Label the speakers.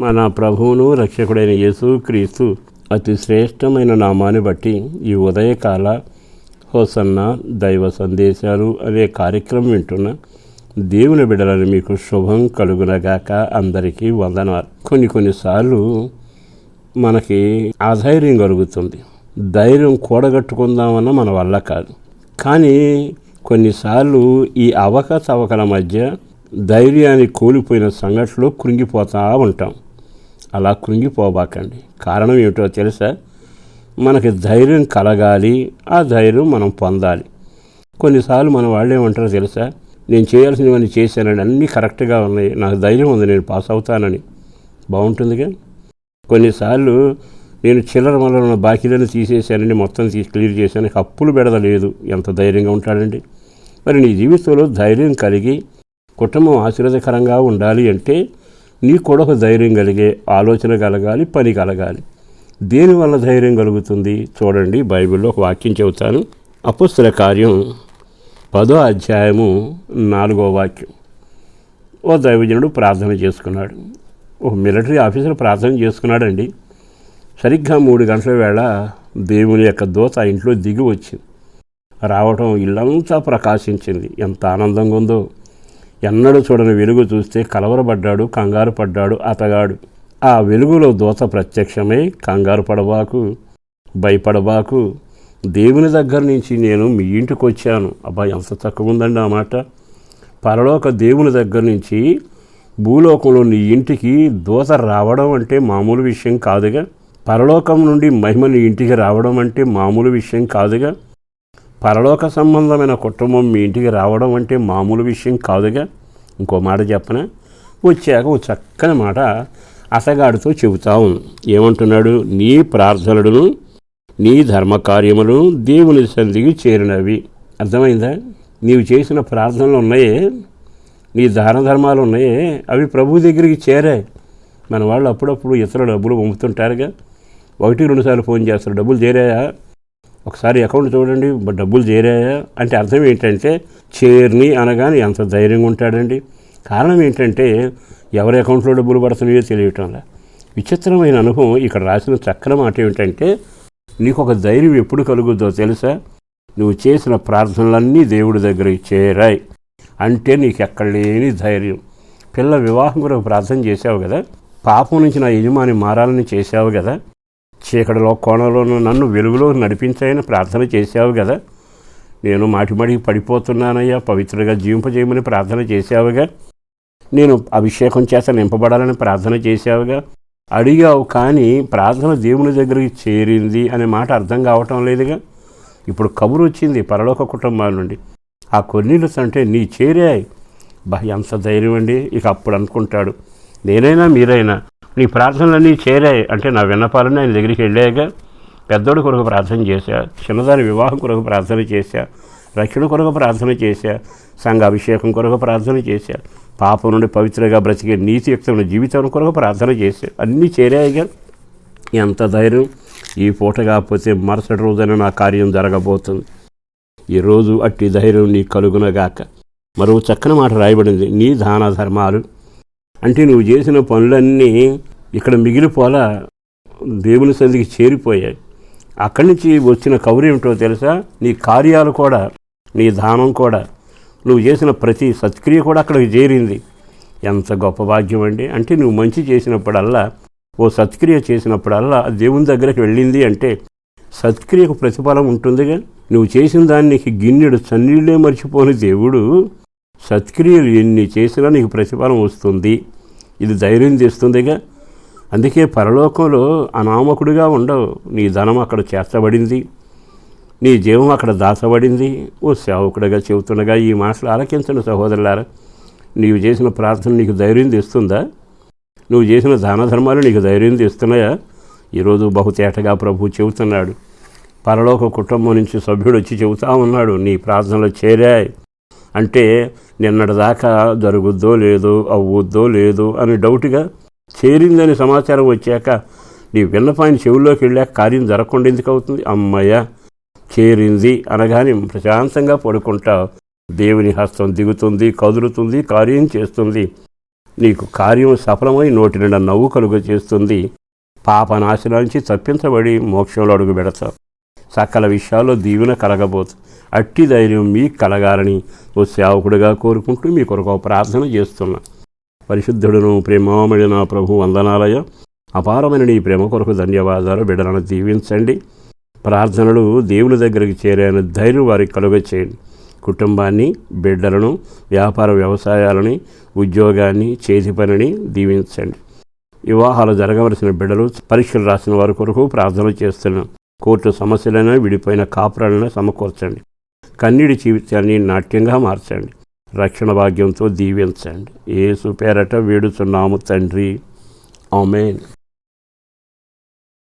Speaker 1: మన ప్రభువును రక్షకుడైన యేసు క్రీస్తు అతి శ్రేష్టమైన నామాన్ని బట్టి ఈ ఉదయకాల హోసన్న దైవ సందేశాలు అనే కార్యక్రమం వింటున్న దేవుని బిడలని మీకు శుభం కలుగునగాక అందరికీ వందనాలు. కొన్ని కొన్నిసార్లు మనకి అధైర్యం కలుగుతుంది. ధైర్యం కూడగట్టుకుందామన్న మన వల్ల కాదు. కానీ కొన్నిసార్లు ఈ అవకతవకల మధ్య ధైర్యాన్ని కోల్పోయిన సంఘటనలో కృంగిపోతూ ఉంటాం. అలా కృంగిపోబాకండి. కారణం ఏమిటో తెలుసా? మనకి ధైర్యం కలగాలి ఆ ధైర్యం మనం పొందాలి. కొన్నిసార్లు మన వాళ్ళు ఏమంటారో తెలుసా? నేను చేయాల్సినవన్నీ చేశానండి అన్నీ కరెక్ట్గా ఉన్నాయి నాకు ధైర్యం ఉంది నేను పాస్ అవుతానని. బాగుంటుందిగా? కొన్నిసార్లు నేను చిల్లర మల్లర ఉన్న బాకీలను తీసేశానండి మొత్తం తీసి క్లియర్ చేశాను అప్పులు బెడదలేదు ఎంత ధైర్యంగా ఉంటాడండి? మరి నీ జీవితంలో ధైర్యం కలిగి కుటుంబం ఆశీర్వదకరంగా ఉండాలి అంటే నీకు కూడా ఒక ధైర్యం కలిగే ఆలోచన కలగాలి పని కలగాలి. దేనివల్ల ధైర్యం కలుగుతుంది? చూడండి బైబిల్లో ఒక వాక్యం చెబుతాను. అపుస్తుల కార్యం పదో అధ్యాయము నాలుగో వాక్యం. ఓ దైవజనుడు ప్రార్థన చేసుకున్నాడు. ఓ మిలిటరీ ఆఫీసర్ ప్రార్థన చేసుకున్నాడండి. సరిగ్గా మూడు గంటల వేళ దేవుని యొక్క దోత ఇంట్లో దిగి వచ్చింది. రావటం ఇల్లంతా ప్రకాశించింది. ఎంత ఆనందంగా ఉందో. ఎన్నడూ చూడని వెలుగు చూస్తే కలవరపడ్డాడు కంగారు పడ్డాడు అతగాడు. ఆ వెలుగులో దోత ప్రత్యక్షమై కంగారు పడబాకు భయపడబాకు. దేవుని దగ్గర నుంచి నేను మీ ఇంటికి వచ్చాను. అబ్బా ఎంత తక్కువ ఉందండి ఆ మాట. పరలోక దేవుని దగ్గర నుంచి భూలోకంలో నీ ఇంటికి దోత రావడం అంటే మామూలు విషయం కాదుగా. పరలోకం నుండి మహిమ నీ ఇంటికి రావడం అంటే మామూలు విషయం కాదుగా. పరలోక సంబంధమైన కుటుంబం మీ ఇంటికి రావడం అంటే మామూలు విషయం కాదుగా? ఇంకో మాట చెప్పనా? వచ్చాక ఓ చక్కని మాట అసగాడితో చెబుతా ఏమంటున్నాడు? నీ ప్రార్థనలను నీ ధర్మకార్యములు దేవుని సంధికి చేరినవి. అర్థమైందా? నీవు చేసిన ప్రార్థనలు ఉన్నాయే? నీ దాన ధర్మాలు ఉన్నాయే? అవి ప్రభు దగ్గరికి చేరాయి. మన వాళ్ళు అప్పుడప్పుడు ఇతర డబ్బులు పంపుతుంటారుగా? ఒకటి రెండుసార్లు ఫోన్ చేస్తారు. డబ్బులు చేరాయా? ఒకసారి అకౌంట్ చూడండి డబ్బులు చేరాయా? అంటే అర్థం ఏంటంటే చేరిని అనగానే ఎంత ధైర్యంగా ఉంటాడండి. కారణం ఏంటంటే ఎవరి అకౌంట్లో డబ్బులు పడుతున్నాయో తెలియటంలా విచిత్రమైన అనుభవం ఇక్కడ రాసిన చక్కని మాట ఏమిటంటే నీకు ఒక ధైర్యం ఎప్పుడు కలుగుద్దో తెలుసా? నువ్వు చేసిన ప్రార్థనలన్నీ దేవుడి దగ్గరికి చేరాయి. అంటే నీకు ఎక్కడ లేని ధైర్యం. పిల్ల వివాహం కొరకు ప్రార్థన చేసావు కదా? పాపం నుంచి నా యజమాని మారాలని చేసావు కదా? చీకటిలో కోణంలోనూ నన్ను వెలుగులో నడిపించాయని ప్రార్థన చేశావు కదా నేను మాటిమాటికి పడిపోతున్నానయ్యా పవిత్రగా జీవింపజేయమని ప్రార్థన చేశావుగా నేను అభిషేకం చేత నింపబడాలని ప్రార్థన చేశావుగా అడిగావు కానీ ప్రార్థన దేవుని దగ్గరికి చేరింది అనే మాట అర్థం కావటం లేదుగా. ఇప్పుడు కబురు వచ్చింది పరలోక కుటుంబాల నుండి. ఆ కొన్నిళ్ళు అంటే నీ చేరాయి. బహ ఎంత ధైర్యం అండి ఇక అప్పుడు అనుకుంటాడు. నేనైనా మీరైనా నీ ప్రార్థనలన్నీ చేరాయి. అంటే నా విన్నపాలని ఆయన దగ్గరికి వెళ్ళాక పెద్దోడి కొరకు ప్రార్థన చేశా. చిన్నదాని వివాహం కొరకు ప్రార్థన చేశా. రక్షణ కొరకు ప్రార్థన చేశా. సంఘ అభిషేకం కొరకు ప్రార్థన చేశా. పాపం నుండి పవిత్రగా బ్రతికే నీతియుక్తమైన జీవితం కొరకు ప్రార్థన చేశా. అన్నీ చేరాయిగా. ఎంత ధైర్యం. ఈ పూట కాకపోతే మరుసటి రోజున నా కార్యం జరగబోతుంది. ఈరోజు అట్టి ధైర్యం నీ కలుగునగాక. మరో చక్కని మాట రాయబడింది. నీ దాన ధర్మాలు అంటే నువ్వు చేసిన పనులన్నీ ఇక్కడ మిగిలిపోలా దేవుని సన్నిధికి చేరిపోయాయి. అక్కడి నుంచి వచ్చిన కవర్ ఏమిటో తెలుసా? నీ కార్యాలు కూడా నీ దానం కూడా నువ్వు చేసిన ప్రతి సత్క్రియ కూడా అక్కడికి చేరింది. ఎంత గొప్ప భాగ్యం అండి. అంటే నువ్వు మంచి చేసినప్పుడల్లా ఓ సత్క్రియ చేసినప్పుడల్లా దేవుని దగ్గరికి వెళ్ళింది అంటే సత్క్రియకు ప్రతిఫలం ఉంటుందిగా. నువ్వు చేసిన దానికి గిన్నెడు చన్నీళ్ళే మర్చిపోని దేవుడు సత్క్రియలు ఎన్ని చేసినా నీకు ప్రతిఫలం వస్తుంది. ఇది ధైర్యం తెస్తుందిగా అందుకే పరలోకంలో అనామకుడిగా ఉండవు. నీ ధనం అక్కడ చేర్చబడింది. నీ జీవం అక్కడ దాచబడింది. ఓ సేవకుడిగా చెబుతుండగా ఈ మాటలు ఆలకించండి సహోదరులారా. నీవు చేసిన ప్రార్థన నీకు ధైర్యం తెస్తుందా? నువ్వు చేసిన దాన ధర్మాలు నీకు ధైర్యం తెస్తున్నాయా? ఈరోజు బహుతేటగా ప్రభు చెబుతున్నాడు. పరలోక కుటుంబం నుంచి సభ్యుడు వచ్చి చెబుతా ఉన్నాడు. నీ ప్రార్థనలు చేరాయి. అంటే నిన్నటిదాకా జరుగుద్దో లేదో అవ్వుద్దో లేదో అని డౌట్గా చేరిందని సమాచారం వచ్చాక నీ విన్నపాయన చెవుల్లోకి వెళ్ళాక కార్యం జరగకుండా ఎందుకు అవుతుంది? అమ్మయ్య చేరింది అనగానే ప్రశాంతంగా పడుకుంటావు దేవుని హస్తం దిగుతుంది కదులుతుంది కార్యం చేస్తుంది. నీకు కార్యం సఫలమై నోటి నిండా నవ్వు కలుగ చేస్తుంది పాపనాశనానికి తప్పించబడి మోక్షంలో అడుగు పెడతావు. సకల విషయాల్లో దీవెన కలగబోతు. అట్టి ధైర్యం మీకు కలగాలని ఓ సేవకుడిగా కోరుకుంటూ మీ కొరకు ప్రార్థన చేస్తున్నా. పరిశుద్ధుడును ప్రేమామడి నా ప్రభు వందనాలయ. అపారమైన నీ ప్రేమ కొరకు ధన్యవాదాలు. బిడ్డలను దీవించండి. ప్రార్థనలు దేవుని దగ్గరికి చేరైన ధైర్యం వారికి కలుగ చేయండి కుటుంబాన్ని బిడ్డలను వ్యాపార వ్యవసాయాలని ఉద్యోగాన్ని చేతి పనిని దీవించండి. వివాహాలు జరగవలసిన బిడ్డలు పరీక్షలు రాసిన వారి కొరకు ప్రార్థన చేస్తున్నాం. కోర్టు సమస్యలను విడిపోయిన కాపురాలను సమకూర్చండి. కన్నీడి జీవితాన్ని నాట్యంగా మార్చండి. రక్షణ భాగ్యంతో దీవించండి. ఏసు పేరట వేడుచున్నాము తండ్రి. ఆమెన్.